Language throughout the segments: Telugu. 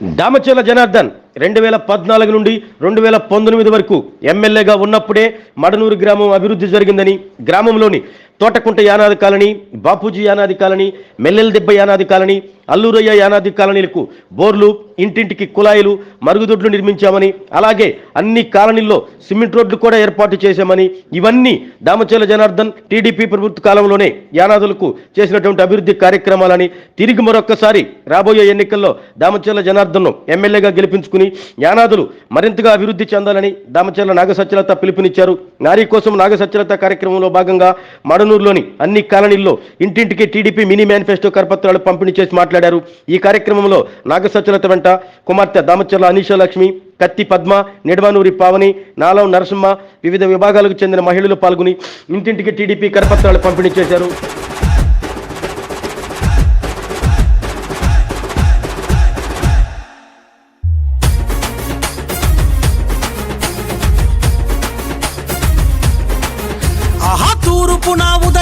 దామచర్ల జనార్దన్ రెండు వేల పద్నాలుగు నుండి రెండు వేల పంతొమ్మిది వరకు ఎమ్మెల్యేగా ఉన్నప్పుడే మడనూరు గ్రామం అభివృద్ధి జరిగిందని గ్రామంలోని తోటకుంట యానాది కాలనీ బాపూజీ యానాది కాలనీ మెల్లెల దెబ్బ యానాది కాలనీ అల్లూరయ్య యానాది కాలనీలకు బోర్లు ఇంటింటికి కుళాయిలు మరుగుదొడ్లు నిర్మించామని అలాగే అన్ని కాలనీల్లో సిమెంట్ రోడ్లు కూడా ఏర్పాటు చేశామని ఇవన్నీ దామచర్ల జనార్దన్ టీడీపీ ప్రభుత్వ కాలంలోనే యానాదులకు చేసినటువంటి అభివృద్ధి కార్యక్రమాలని తిరిగి మరొక్కసారి రాబోయే ఎన్నికల్లో దామచర్ల జనార్దన్ను ఎమ్మెల్యేగా గెలిపించుకుని యానాదులు మరింతగా అభివృద్ధి చెందాలని దామచర్ల నాగసత్యలత పిలుపునిచ్చారు. నారీ కోసం నాగసత్యలత కార్యక్రమంలో భాగంగా మడనూరులోని అన్ని కాలనీల్లో ఇంటింటికి టీడీపీ మినీ మేనిఫెస్టో కరపత్రాలు పంపిణీ చేసి మాట్లాడారు. ఈ కార్యక్రమంలో నాగసత్యలత వెంట కుమార్తె దామచర్ల అనీష లక్ష్మి కత్తి పద్మ నిడమనూరి పావని నాలం నరసింహ వివిధ విభాగాలకు చెందిన మహిళలు పాల్గొని ఇంటింటికి టీడీపీ కరపత్రాలు పంపిణీ చేశారు.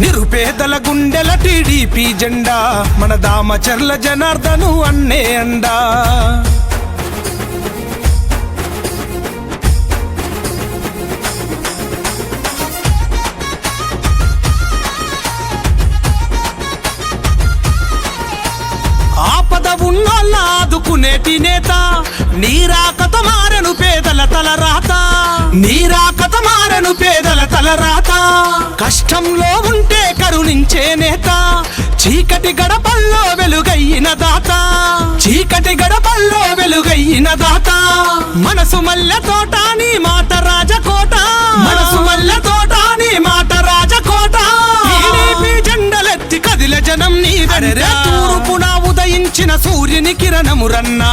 నిరుపేదల గుండెల టీడీపీ జెండా మన దామచర్ల జనార్దను అన్నే అండా. ఆపద ఉన్నోళ్ళ ఆదుకునేటి నేత నీరా రాత కష్టంలో ఉంటే కరుణించే నేత. చీకటి గడపల్లో వెలుగయ్యిన దాత. చీకటి గడపల్లో వెలుగయ్యిన దాత. మనసు మల్లె తోట నీ మాట రాజకోట. మనసు మల్లె తోట నీ మాట రాజకోట. జెండలెత్తి కదిల జనం నీ తూర్పున ఉదయించిన సూర్యుని కిరణమురన్నా.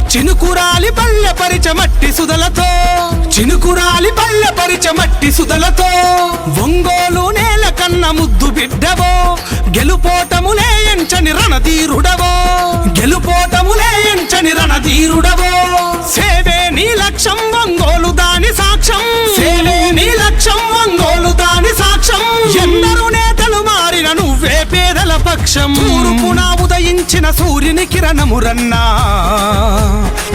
చినుకురాలి పల్లె పరిచ మట్టి సుదలతో చినుకురాలి పల్లె పరిచ మట్టి సుదలతో ఒంగోలు నేల కన్న ముద్దు బిడ్డవో గెలుపోటములే ఎంచని రణధీరుడవో గెలుపోటములే ఎంచని రణధీరుడవో. సేవే నీ లక్ష్యం ఒంగోలు దాని సాక్ష్యం. సేవే నీ లక్ష్యం ఒంగోలు దాని సాక్ష్యం. ఎందరు నేతలు మారిన నువ్వే పేదల పక్షం. తూర్పున ఉదయించిన సూర్యుని కిరణమురన్నా.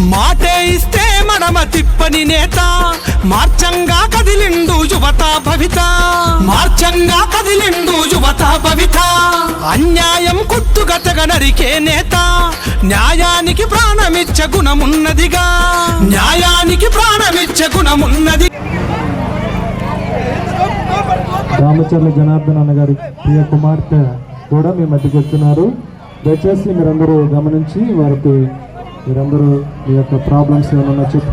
మాటే ఇస్తే మనమ తిప్పని నేత. మార్చంగా కదిలిండు యువత భవిత. మార్చంగా కదిలిండు యువత భవిత. అన్యాయం కుట్టుగతగ నరికే నేత. న్యాయానికి ప్రాణమిచ్చ గుణమున్నదిగా. న్యాయానికి ప్రాణమిచ్చ గుణమున్నది. రామచర్ల జనార్దన్ అన్న గారి ప్రియ కుమార్తె కూడా మీ మధ్యకి వస్తున్నారు. దయచేసి మీరందరూ గమనించి వారికి మీరందరూ మీ యొక్క ప్రాబ్లమ్స్ ఏమైనా చెప్పు.